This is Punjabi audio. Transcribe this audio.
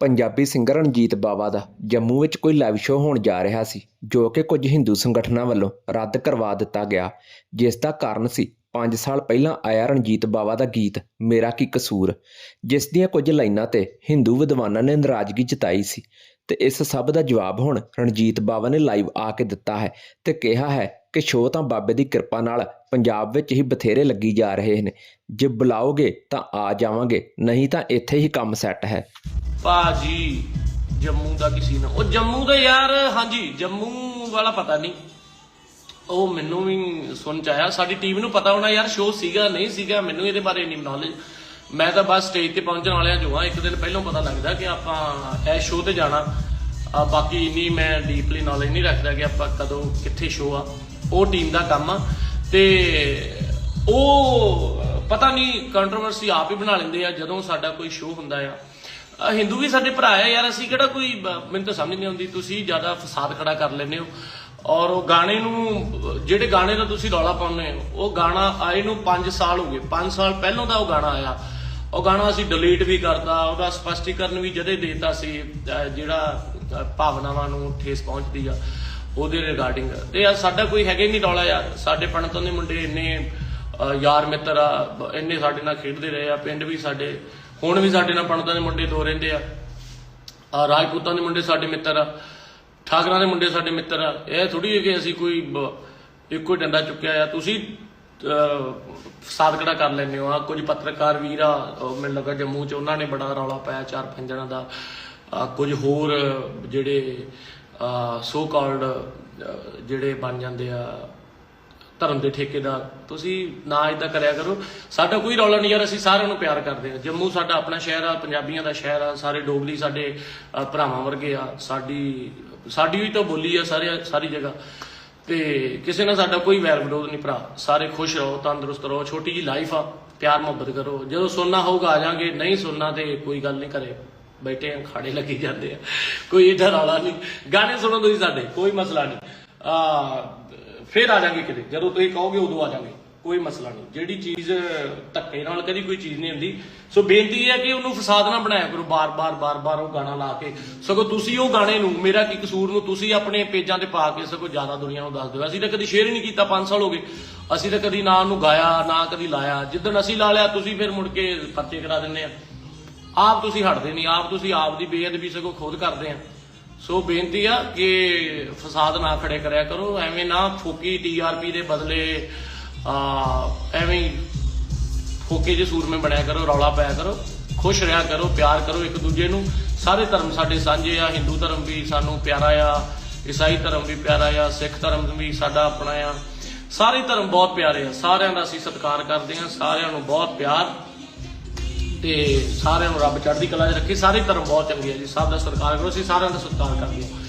ਪੰਜਾਬੀ ਸਿੰਗਰ ਰਣਜੀਤ ਬਾਵਾ ਦਾ ਜੰਮੂ ਵਿੱਚ ਕੋਈ ਲਾਈਵ ਸ਼ੋਅ ਹੋਣ ਜਾ ਰਿਹਾ ਸੀ, ਜੋ ਕਿ ਕੁਝ ਹਿੰਦੂ ਸੰਗਠਨਾਂ ਵੱਲੋਂ ਰੱਦ ਕਰਵਾ ਦਿੱਤਾ ਗਿਆ, ਜਿਸ ਦਾ ਕਾਰਨ ਸੀ 5 ਸਾਲ ਪਹਿਲਾਂ ਆਇਆ ਰਣਜੀਤ ਬਾਵਾ ਦਾ ਗੀਤ, ਮੇਰਾ ਕੀ ਕਸੂਰ, ਜਿਸ ਦੀਆਂ ਕੁਝ ਲਾਈਨਾਂ ਤੇ ਹਿੰਦੂ ਵਿਦਵਾਨਾਂ ਨੇ ਨਾਰਾਜ਼ਗੀ ਜਤਾਈ ਸੀ, ਤੇ ਇਸ ਸਭ ਦਾ ਜਵਾਬ ਹੁਣ ਰਣਜੀਤ ਬਾਵਾ ਨੇ ਲਾਈਵ ਆ ਕੇ ਦਿੱਤਾ ਹੈ, ਤੇ ਕਿਹਾ ਹੈ ਕਿ ਸ਼ੋਅ ਤਾਂ ਬਾਬੇ ਦੀ ਕਿਰਪਾ ਨਾਲ ਪੰਜਾਬ ਵਿੱਚ ਹੀ ਬਥੇਰੇ ਲੱਗੀ ਜਾ ਰਹੇ ਨੇ, ਜੇ ਬੁਲਾਓਗੇ ਤਾਂ ਆ ਜਾਵਾਂਗੇ, ਨਹੀਂ ਤਾਂ ਇੱਥੇ ਹੀ ਕੰਮ ਸੈੱਟ ਹੈ। ਭਾਜੀ, ਜੰਮੂ ਦਾ ਕਿਸੇ ਨਾ ਉਹ ਜੰਮੂ ਦਾ ਯਾਰ, ਹਾਂਜੀ, ਜੰਮੂ ਵਾਲਾ ਪਤਾ ਨਹੀਂ। ਉਹ ਮੈਨੂੰ ਵੀ ਸੁਣ ਚ ਆਇਆ। ਸਾਡੀ ਟੀਮ ਨੂੰ ਪਤਾ ਹੋਣਾ ਯਾਰ ਸ਼ੋਅ ਸੀਗਾ, ਨਹੀਂ ਸੀਗਾ, ਮੈਨੂੰ ਇਹਦੇ ਬਾਰੇ ਨਹੀਂ ਨੌਲੇਜ ਮੈਂ ਤਾਂ ਬਸ ਸਟੇਜ ਤੇ ਪਹੁੰਚਣ ਵਾਲਿਆਂ ਜੋ ਆ। ਇੱਕ ਦਿਨ ਪਹਿਲਾਂ ਪਤਾ ਲੱਗਦਾ ਕਿ ਆਪਾਂ ਇਹ ਸ਼ੋਅ ਤੇ ਜਾਣਾ। ਬਾਕੀ ਇੰਨੀ ਮੈਂ ਡੀਪਲੀ ਨੌਲੇਜ ਨਹੀਂ ਰੱਖਦਾ ਕਿ ਆਪਾਂ ਕਦੋਂ ਕਿੱਥੇ ਸ਼ੋਅ ਆ। ਉਹ ਟੀਮ ਦਾ ਕੰਮ ਆ। ਤੇ ਉਹ ਪਤਾ ਨਹੀਂ ਕੰਟਰੋਵਰਸੀ ਆਪ ਹੀ ਬਣਾ ਲੈਂਦੇ ਆ। ਜਦੋਂ ਸਾਡਾ ਕੋਈ ਸ਼ੋਅ ਹੁੰਦਾ ਆ ਅਹ ਹਿੰਦੂ ਵੀ ਸਾਡੇ ਭਰਾ ਆ ਯਾਰ, ਅਸੀਂ ਕਿਹੜਾ ਕੋਈ ਬ- ਮੈਨੂੰ ਤਾਂ ਸਮਝ ਨਹੀਂ ਆਉਂਦੀ, ਤੁਸੀਂ ਜ਼ਿਆਦਾ ਫਸਾਦ ਖੜਾ ਕਰ ਲੈਂਦੇ ਹੋ। ਔਰ ਉਹ ਗਾਣੇ ਨੂੰ, ਜਿਹੜੇ ਗਾਣੇ ਦਾ ਤੁਸੀਂ ਰੌਲਾ ਪਾਉਂਦੇ ਹੋ, ਉਹ ਗਾਣਾ ਆਏ ਨੂੰ 5 ਸਾਲ ਹੋ ਗਏ। 5 ਸਾਲ ਪਹਿਲਾਂ ਦਾ ਉਹ ਗਾਣਾ ਆਇਆ। ਉਹ ਗਾਣਾ ਅਸੀਂ ਡਿਲੀਟ ਵੀ ਕਰਤਾ, ਉਹਦਾ ਸਪਸ਼ਟੀਕਰਨ ਵੀ ਜਦੇ ਦੇਤਾ ਸੀ, ਅਹ ਜਿਹੜਾ, ਅਹ ਭਾਵਨਾਵਾਂ ਨੂੰ ਠੇਸ ਪਹੁੰਚਦੀ ਆ, ਉਹਦੇ ਰਿਗਾਰਡਿੰਗ ਤੇ ਆ ਸਾਡਾ ਕੋਈ ਹੈਗਾ ਹੀ ਨਹੀਂ ਰੌਲਾ ਯਾਰ। ਸਾਡੇ ਪਣਤੋਂ ਦੇ ਮੁੰਡੇ ਇੰਨੇ, ਅਹ ਯਾਰ ਮਿੱਤਰ ਆ ਬ- ਇੰਨੇ ਸਾਡੇ ਨਾਲ ਖੇਡਦੇ ਰਹੇ ਆ, ਪਿੰਡ ਵੀ ਸਾਡੇ ਹੁਣ ਵੀ ਸਾਡੇ ਨਾਲ ਪਣਤਾਂ ਦੇ ਮੁੰਡੇ ਦੋ ਰਹਿੰਦੇ ਆ। ਆ ਰਾਜਪੂਤਾਂ ਦੇ ਮੁੰਡੇ ਸਾਡੇ ਮਿੱਤਰ ਆ, ਠਾਕਰਾਂ ਦੇ ਮੁੰਡੇ ਸਾਡੇ ਮਿੱਤਰ ਆ। ਇਹ ਥੋੜੀ ਹੈ ਕਿ ਅਸੀਂ ਕੋਈ ਇੱਕੋ ਹੀ ਡੰਡਾ ਚੁੱਕਿਆ ਆ। ਤੁਸੀਂ ਸਾਦਕੜਾ ਕਰ ਲੈਂਦੇ ਹੋ। ਆ ਕੁਝ ਪੱਤਰਕਾਰ ਵੀਰ ਆ ਮੈਨੂੰ ਲੱਗਾ ਜੰਮੂ ਚ ਉਹਨਾਂ ਨੇ ਬੜਾ ਰੌਲਾ ਪਾਇਆ ਚਾਰ ਪੰਜ ਜਣਾਂ ਦਾ ਕੁਝ ਹੋਰ ਜਿਹੜੇ ਸੋ ਕਾਲਡ ਜਿਹੜੇ ਬਣ ਜਾਂਦੇ ਆ। ਧਰਮ ਦੇ ਠੇਕੇਦਾਰ। ਤੁਸੀਂ ਨਾ ਇਦਾਂ ਕਰਿਆ ਕਰੋ। ਸਾਡਾ ਕੋਈ ਰੌਲਾ ਨਹੀਂ ਯਾਰ, ਅਸੀਂ ਸਾਰਿਆਂ ਨੂੰ ਪਿਆਰ ਕਰਦੇ ਹਾਂ। ਜੰਮੂ ਸਾਡਾ ਆਪਣਾ ਸ਼ਹਿਰ ਆ, ਪੰਜਾਬੀਆਂ ਦਾ ਸ਼ਹਿਰ ਆ, ਸਾਰੇ ਡੋਗਰੀ ਸਾਡੇ ਭਰਾਵਾਂ ਵਰਗੇ ਆ। ਸਾਡੀ ਸਾਡੀ ਵੀ ਤਾਂ ਬੋਲੀ ਆ ਸਾਰੇ, ਸਾਰੀ ਜਗ੍ਹਾ। ਤੇ ਕਿਸੇ ਨਾਲ ਸਾਡਾ ਕੋਈ ਵੈਰ ਵਿਰੋਧ ਨਹੀਂ ਭਰਾ। ਸਾਰੇ ਖੁਸ਼ ਰਹੋ, ਤੰਦਰੁਸਤ ਰਹੋ, ਛੋਟੀ ਜੀ ਲਾਈਫ ਆ। ਪਿਆਰ ਮੁਹੱਬਤ ਕਰੋ। ਜਦੋਂ ਸੁਣਨਾ ਹੋਊਗਾ, ਆ ਜਾਾਂਗੇ। ਨਹੀਂ ਸੁਣਨਾ ਤੇ ਕੋਈ ਗੱਲ ਨਹੀਂ ਕਰੇ ਬੈਠੇ ਆ, ਖਾੜੇ ਲੱਗੀ ਜਾਂਦੇ ਆ। ਕੋਈ ਇਹਦਾ ਰੌਲਾ ਨਹੀਂ। ਗਾਣੇ ਸੁਣੋ ਤੁਸੀਂ ਸਾਡੇ, ਕੋਈ ਮਸਲਾ ਨਹੀਂ। ਆ ਫੇਰ ਆ ਜਾਾਂਗੇ ਕਿਤੇ। ਜਦੋਂ ਤੁਸੀਂ ਕਹੋਗੇ, ਉਦੋਂ ਆ ਜਾਾਂਗੇ। ਕੋਈ ਮਸਲਾ ਨਹੀਂ। ਜਿਹੜੀ ਚੀਜ਼ ਧੱਕੇ ਨਾਲ ਕਦੀ ਕੋਈ ਚੀਜ਼ ਨਹੀਂ ਹੁੰਦੀ। ਸੋ ਬੇਨਤੀ ਇਹ ਹੈ ਕਿ ਉਹਨੂੰ ਫਸਾਦ ਨਾ ਬਣਾਇਆ ਕਰੋ। ਬਾਰ-ਬਾਰ ਬਾਰ-ਬਾਰ ਉਹ ਗਾਣਾ ਲਾ ਕੇ। ਸਗੋਂ ਤੁਸੀਂ ਉਹ ਗਾਣੇ ਨੂੰ, ਮੇਰਾ ਕੀ ਕਸੂਰ ਨੂੰ ਤੁਸੀਂ ਆਪਣੇ ਪੇਜਾਂ ਤੇ ਪਾ ਕੇ ਸਗੋਂ ਜ਼ਿਆਦਾ ਦੁਨੀਆ ਨੂੰ ਦੱਸ ਦਿਓ। ਅਸੀਂ ਤਾਂ ਕਦੀ ਸ਼ੇਅਰ ਹੀ ਨਹੀਂ ਕੀਤਾ 5 ਸਾਲ ਹੋ ਗਏ। ਅਸੀਂ ਤਾਂ ਕਦੀ ਨਾ ਉਹਨੂੰ ਗਾਇਆ, ਨਾ ਕਦੀ ਲਾਇਆ। ਜਿੱਦਣ ਅਸੀਂ ਲਾ ਲਿਆ, ਤੁਸੀਂ ਫਿਰ ਮੁੜ ਕੇ ਪਰਚੇ ਕਰਾ ਦਿੰਦੇ ਆ। ਆਪ ਤੁਸੀਂ ਹਟਦੇ ਨਹੀਂ। ਆਪ ਤੁਸੀਂ ਆਪ ਦੀ ਬੇਅਦਬੀ ਸਗੋਂ ਖੁਦ ਕਰਦੇ ਆ। ਸੋ ਬੇਨਤੀ ਆ ਕਿ ਫਸਾਦ ਨਾ ਖੜੇ ਕਰਿਆ ਕਰੋ, ਐਵੇਂ ਨਾ ਫੋਕੀ ਟੀਆਰਪੀ ਦੇ ਬਦਲੇ, ਆ, ਐਵੇਂ ਹੀ ਫੋਕੇ ਜੇ ਸੂਰਮੇ ਬਣਿਆ ਕਰੋ, ਰੌਲਾ ਪਾਇਆ ਕਰੋ, ਖੁਸ਼ ਰਿਹਾ ਕਰੋ, ਪਿਆਰ ਕਰੋ ਇੱਕ ਦੂਜੇ ਨੂੰ। ਸਾਰੇ ਧਰਮ ਸਾਡੇ ਸਾਂਝੇ ਆ, ਹਿੰਦੂ ਧਰਮ ਵੀ ਸਾਨੂੰ ਪਿਆਰਾ ਆ, ਈਸਾਈ ਧਰਮ ਵੀ ਪਿਆਰਾ ਆ, ਸਿੱਖ ਧਰਮ ਵੀ ਸਾਡਾ ਆਪਣਾ ਆ। ਸਾਰੇ ਧਰਮ ਬਹੁਤ ਪਿਆਰੇ ਆ, ਸਾਰਿਆਂ ਦਾ ਅਸੀਂ ਸਤਿਕਾਰ ਕਰਦੇ ਆ, ਸਾਰਿਆਂ ਨੂੰ ਬਹੁਤ ਪਿਆਰ। ਤੇ ਸਾਰਿਆਂ ਨੂੰ ਰੱਬ ਚੜ੍ਹਦੀ ਕਲਾ 'ਚ ਰੱਖੇ, ਸਾਰੇ ਧਰਮ ਬਹੁਤ ਚੰਗੇ ਆ ਜੀ। ਸਭ ਦਾ ਸਤਿਕਾਰ ਕਰੋ, ਅਸੀਂ ਸਾਰਿਆਂ ਦਾ ਸਤਿਕਾਰ ਕਰਦੇ ਹਾਂ।